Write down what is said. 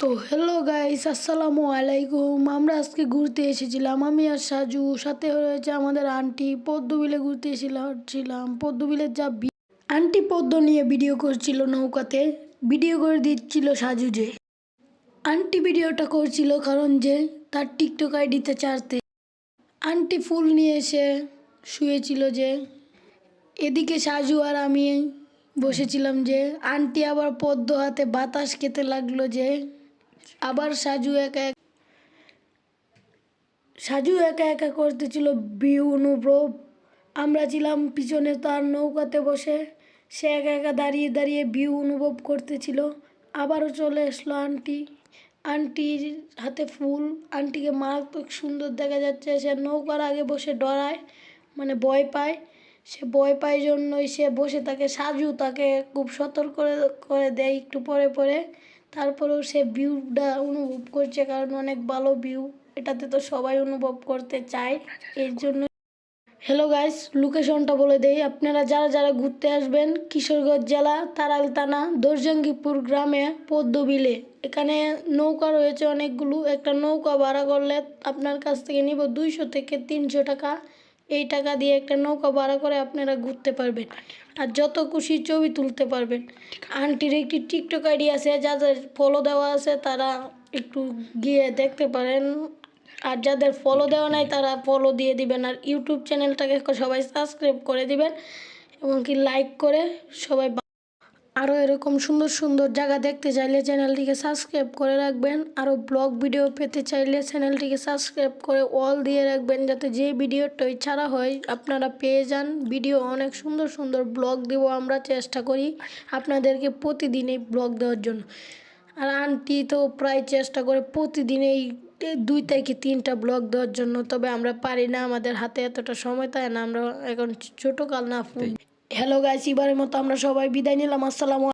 তো hello guys আসসালামু আলাইকুম। আমরা আজকে ঘুরতে এসেছিলাম। আমি আর সাজু, সাথে রয়েছে আমাদের আন্টি পদ্মবিলে ঘুরতে এসেছিলাম। ছিলাম পদ্মবিলের যা আন্টি পদ্ম নিয়ে ভিডিও করছিল নৌকাতে। ভিডিও করে দিচ্ছিল সাজু যে আন্টি ভিডিওটা করছিল কারণ যে তার টিকটক আইডিতে চারতে আন্টি ফুল নিয়ে এসে শুয়েছিল যে এদিকে সাজু আর আমি বসেছিলাম যে আন্টি আবার পদ্ম হাতে বাতাস খেতে লাগল যে আবার সাজু একা এক- সাজু একা একা করতেছিল বিউ অনুভব আমরা ছিলাম পিছনে তার নৌকাতে বসে। সে একা একা দাঁড়িয়ে দাঁড়িয়ে ভিউ অনুভব করতেছিল। আবারও চলে আসলো আন্টি। আন্টির হাতে ফুল। আন্টিকে মারাত্মক সুন্দর দেখা যাচ্ছে। সে নৌকার আগে বসে ডরায় মানে ভয় পায়। সে ভয় পায় জন্যই সে বসে তাকে, সাজু তাকে খুব সতর্ক করে দেয় একটু পরে পরে। তারপরেও সে ভিউটা অনুভব করছে কারণ অনেক ভালো ভিউ এটাতে তো সবাই অনুভব করতে চায়। এর জন্য হ্যালো গাইস লোকেশনটা বলে দেই। আপনারা যারা যারা ঘুরতে আসবেন, কিশোরগঞ্জ জেলা তারালতানা দর্জঙ্গিপুর গ্রামে, পদ্মবিলে। এখানে নৌকা রয়েছে অনেকগুলো। একটা নৌকা ভাড়া করলে আপনার কাছ থেকে নিব দুইশো থেকে তিনশো টাকা। এই টাকা দিয়ে একটা নৌকা ভাড়া করে আপনারা ঘুরতে পারবেন। আর যত খুশি ছবি তুলতে পারবেন। আন্টির একটি টিকটক আইডি আছে যাদের ফলো দেওয়া আছে তারা একটু গিয়ে দেখতে পারেন। আর যাদের ফলো দেওয়া নাই তারা ফলো দিয়ে দিবেন। আর ইউটিউব চ্যানেলটাকে সবাই সাবস্ক্রাইব করে দিবেন। এবং কি লাইক করে সবাই আরও এরকম সুন্দর সুন্দর জায়গা দেখতে চাইলে চ্যানেলটিকে সাবস্ক্রাইব করে রাখবেন। আরও ব্লগ ভিডিও পেতে চাইলে চ্যানেলটিকে সাবস্ক্রাইব করে অল দিয়ে রাখবেন যাতে যে ভিডিওটাই ছাড়া হয় আপনারা পেয়ে যান। ভিডিও অনেক সুন্দর সুন্দর ব্লগ দেব আমরা চেষ্টা করি আপনাদেরকে প্রতিদিনই ব্লগ দেওয়ার জন্য। আর আন্টি তো প্রায় চেষ্টা করে প্রতিদিন এই দুই থেকে তিনটা ব্লগ দেওয়ার জন্য, তবে আমরা পারি না। আমাদের হাতে এতটা সময় তাই না, আমরা এখন ছোটো কাল না হ্যালো গাইস এবারের মতো আমরা সবাই বিদায় নিলাম। আসসালামু